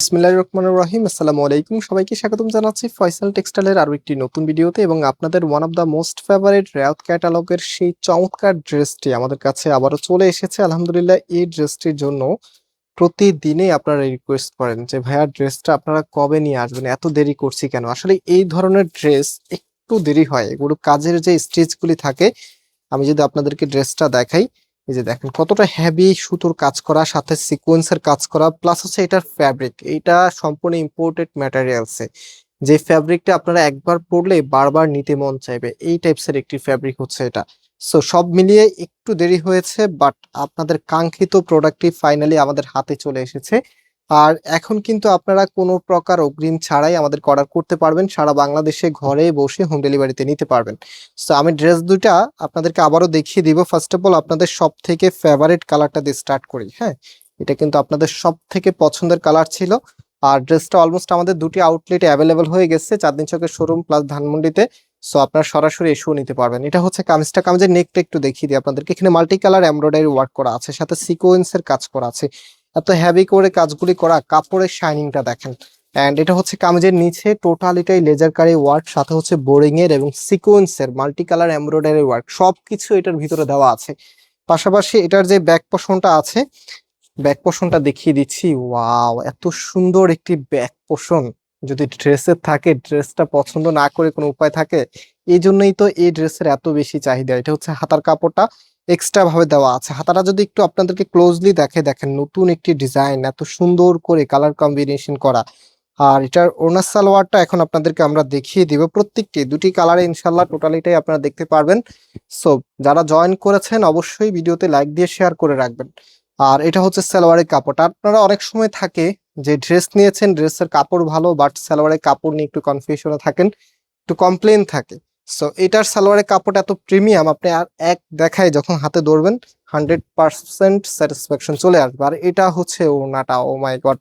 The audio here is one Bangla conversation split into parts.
বিসমিল্লাহির রহমানির রহিম, আসসালামু আলাইকুম। সবাইকে স্বাগতম জানাচ্ছি ফয়সাল টেক্সটাইলের আরও একটি নতুন ভিডিওতে এবং আপনাদের one of the most favourite রেয়াত ক্যাটালগের সেই চমৎকার ড্রেসটি আমাদের কাছে আবারও চলে এসেছে। আলহামদুলিল্লাহ, এই ড্রেসটির জন্য প্রতিদিনই আপনারা রিকোয়েস্ট করেন যে, ভাইয়া ড্রেসটা আপনারা কবে নিয়ে আসবেন? এত দেরি করছি কেন? আসলে এই ধরনের ড্রেস একটু দেরি হয়। এগুলো কাজের যে স্টিচগুলি থাকে, আমি যদি আপনাদেরকে ড্রেসটা দেখাই এই যে দেখেন, কতটা হেভি সুতোর কাজ করা, সাথে সিকোয়েন্সের কাজ করা প্লাস হচ্ছে এটার ফ্যাব্রিক এটা সম্পূর্ণ ইম্পোর্টেড ম্যাটেরিয়ালসে যে ফ্যাব্রিকটা আপনারা একবার পরলে বারবার নিতে মন চাইবে, এই টাইপসের একটি ফ্যাব্রিক হচ্ছে এটা। সো সব মিলিয়ে একটু দেরি হয়েছে বাট আপনাদের কাঙ্ক্ষিত প্রোডাক্টটি ফাইনালি আমাদের হাতে চলে এসেছে। আর এখন কিন্তু আপনারা কোনো প্রকার অগ্রিম ছাড়াই আমাদের অর্ডার করতে পারবেন। সারা বাংলাদেশে ঘরে বসে হোম ডেলিভারিতে নিতে পারবেন। সো আমি ড্রেস দুইটা আপনাদেরকে আবারও দেখিয়ে দিব। ফার্স্ট অফ অল আপনাদের সব থেকে ফেভারিট কালারটা দিয়ে স্টার্ট করি হ্যাঁ? এটা কিন্তু আপনাদের সব থেকে পছন্দের কালার ছিল। আর ড্রেসটা অলমোস্ট আমাদের দুটি আউটলেটে অ্যাভেলেবেল হয়ে গেছে, চাঁদনি চকের শোরুম প্লাস ধানমন্ডিতে। সো আপনারা সরাসরি এসেও নিতে পারবেন। এটা হচ্ছে কামিজটা, কামিজের নেকটা একটু দেখিয়ে দিই আপনাদেরকে। এখানে মাল্টি কালার এমব্রয়ডারি ওয়ার্ক করা আছে, সাথে সিকোয়েন্সের কাজ করা আছে। এত হ্যাভি করে কাজগুলি করা, কাপড়ের শাইনিংটা দেখেন। অ্যান্ড এটা হচ্ছে কামিজের নিচে টোটালিটাই লেজার কারি ওয়ার্ক সাথে হচ্ছে বোরিং এর এবং সিকোয়েন্সের মাল্টি কালার এমব্রয়ডারি ওয়ার্ক সবকিছু এটার ভিতরে দেওয়া আছে। পাশাপাশি এটার যে ব্যাক পোষণটা আছে ব্যাক পোষণটা দেখিয়ে দিচ্ছি। ওয়াও এত সুন্দর একটি ব্যাক পোষণ যদি ড্রেসের থাকে ড্রেসটা পছন্দ না করে কোনো উপায় থাকে এই জন্যই তো এই ড্রেসের এত বেশি চাহিদা। এটা হচ্ছে হাতার কাপড়টা। এক্সট্রা ভাবে দেওয়া আছে। হাতাটা যদি একটু আপনাদেরকে ক্লোজলি দেখে, দেখেন নতুন একটি ডিজাইন এত সুন্দর করে কালার কম্বিনেশন করা। আর এটার ওনার সালোয়ারটা এখন আপনাদেরকে আমরা দেখিয়ে দিব প্রত্যেকটি। দুটি কালারে ইনশাল্লাহ টোটালিটাই আপনারা দেখতে পারবেন। সো যারা জয়েন করেছেন অবশ্যই ভিডিওতে লাইক দিয়ে শেয়ার করে রাখবেন। আর এটা হচ্ছে সালোয়ারের কাপড় আপনারা অনেক সময় থাকে যে ড্রেস নিয়েছেন ড্রেসের কাপড় ভালো বাট সালোয়ারের কাপড় নিয়ে একটু কনফিউশনে থাকেন, একটু কমপ্লেন থাকে। সো এটার সালোয়ারের কাপড় এত প্রিমিয়াম আপনি আর এক দেখায় যখন হাতে ধরবেন হান্ড্রেড পার্সেন্ট স্যাটিসফ্যাকশন চলে আসবে। আর এটা হচ্ছে ওনাটা ও মাই গড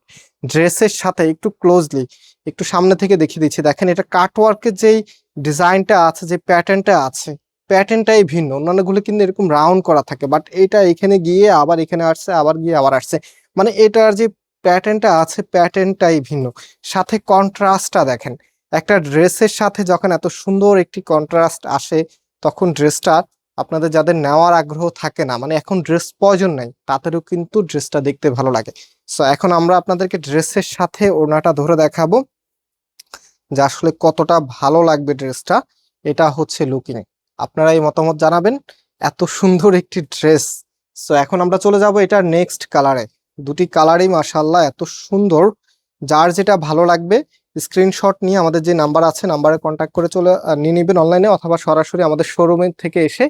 ড্রেসের সাথে একটু ক্লোজলি একটু সামনে থেকে দেখিয়ে দিচ্ছি। দেখেন, এটা কাটওয়ার্কের যেই ডিজাইনটা আছে, যে প্যাটার্নটা আছে প্যাটার্নটাই ভিন্ন। অন্যান্যগুলো কিন্তু এরকম রাউন্ড করা থাকে বাট এটা এখানে গিয়ে আবার এখানে আসছে, আবার গিয়ে আবার আসছে। মানে এটার যে প্যাটার্নটা আছে প্যাটার্নটাই ভিন্ন। সাথে কন্ট্রাস্টটা দেখেন একটা ড্রেসের সাথে যখন এত সুন্দর একটি কন্ট্রাস্ট আসে, তখন ড্রেসটা আপনাদের যাদের নেওয়ার আগ্রহ থাকে না মানে এখন ড্রেস প্রয়োজন নাই, তাদেরও কিন্তু ড্রেসটা দেখতে ভালো লাগে। সো এখন আমরা আপনাদেরকে ড্রেসের সাথে ওনাটা ধরে দেখাবো, যে আসলে কতটা ভালো লাগবে ড্রেসটা। এটা হচ্ছে লুকিং আপনারা এই মতামত জানাবেন, এত সুন্দর একটি ড্রেস। সো এখন আমরা চলে যাব এটার নেক্সট কালারে দুটি কালারই মাসাল্লাহ এত সুন্দর, যার যেটা ভালো লাগবে স্ক্রিনশট নিয়ে আমাদের যে নাম্বার আছে নাম্বারে কন্ট্যাক্ট করে চলে নিয়ে নেবেন অনলাইনে অথবা সরাসরি আমাদের শোরুমের থেকে এসে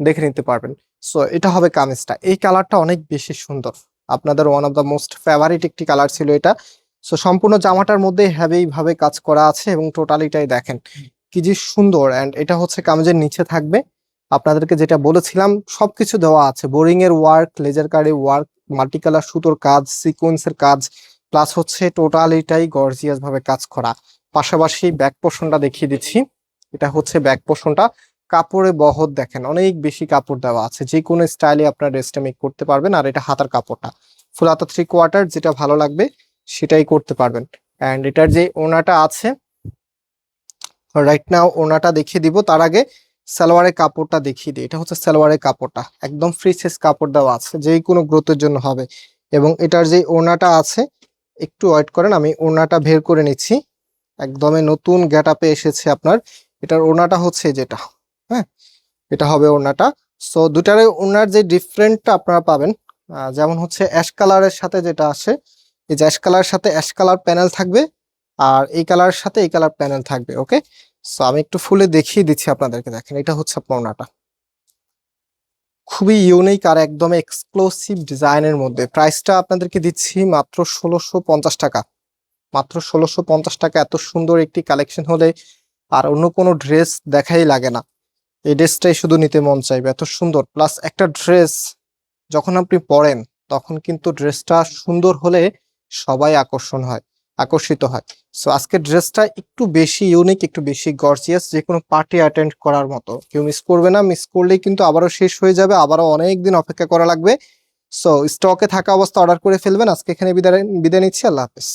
দেখে নিতে পারবেন। সো এটা হবে কামিজটা। এই কালারটা অনেক বেশি সুন্দর। আপনাদের one of the most favourite একটি কালার ছিল এটা। সো সম্পূর্ণ জামাটার মধ্যে ভাবে কাজ করা আছে এবং টোটালিটাই দেখেন কি যে সুন্দর অ্যান্ড এটা হচ্ছে কামিজের নিচে থাকবে। আপনাদেরকে যেটা বলেছিলাম, সবকিছু দেওয়া আছে। বোরিং এর ওয়ার্ক লেজার কারি ওয়ার্ক মাল্টি কালার সুতোর কাজ সিকোয়েন্সের কাজ প্লাস হচ্ছে টোটালিটাই গর্জিয়াস ভাবে কাজ করা। পাশাপাশি ব্যাক পোর্শনটা দেখিয়ে দিচ্ছি। এটা হচ্ছে ব্যাক পোর্শনটা কাপড়ে বহর দেখেন, অনেক বেশি কাপড় দেওয়া আছে। যে কোনো স্টাইলে আপনার ড্রেসটা মেক করতে পারবেন, আর এটা হাতার কাপড়টা। ফুল হাতা থ্রি কোয়ার্টার যেটা ভালো লাগবে, সেটাই করতে পারবেন। অ্যান্ড এটার যে ওনাটা আছে রাইট নাও ওনাটা দেখিয়ে দিব। তার আগে সালোয়ারের কাপড়টা দেখিয়ে দিই। এটা হচ্ছে সালোয়ারের কাপড়টা। একদম ফ্রি সাইজ কাপড় দেওয়া আছে যে কোনো গ্রোথের জন্য হবে। এবং এটার যে ওনাটা আছে একটু ওয়েট করেন, আমি ওনাটা বের করে নিচ্ছি। একদমই নতুন গেট আপে এসেছে আপনার। এটার ওনাটা হচ্ছে যেটা হ্যাঁ? এটা হবে ওনাটা সো দুটারে ওনার যে ডিফারেন্টটা আপনারা পাবেন যেমন হচ্ছে অ্যাশ কালারের সাথে যেটা আসে, এই যে অ্যাশ কালারের সাথে অ্যাশ কালার প্যানেল থাকবে, আর এই কালারের সাথে এই কালার প্যানেল থাকবে ওকে সো আমি একটু ফুলে দেখিয়ে দিচ্ছি আপনাদেরকে, দেখেন, এটা হচ্ছে আপনার ওনাটা খুবই ইউনিক আর একদম এক্সক্লুসিভ ডিজাইনের মধ্যে। প্রাইসটা আপনাদেরকে দিচ্ছি মাত্র ষোলোশো পঞ্চাশ টাকা। মাত্র ষোলোশো পঞ্চাশ টাকা। এত সুন্দর একটি কালেকশন হলে আর অন্য কোনো ড্রেস দেখাই লাগে না। এই ড্রেসটাই শুধু নিতে মন চাইবে। এত সুন্দর। প্লাস একটা ড্রেস যখন আপনি পরেন, তখন কিন্তু ড্রেসটা সুন্দর হলে সবাই আকর্ষণ হয়, আকর্ষিত হয়। সো ড্রেসটা একটু বেশি ইউনিক একটু বেশি গর্জিয়াস যে কোনো পার্টি অ্যাটেন্ড করার মতো। কেউ মিস করবে না মিস করলেই কিন্তু আবারও শেষ হয়ে যাবে, আবারও অনেক দিন অপেক্ষা করা লাগবে। সো স্টকে থাকা অবস্থা অর্ডার করে ফেলবেন। আজকে এখানে বিদায় বিদায় নিচ্ছি, আল্লাহ হাফেজ।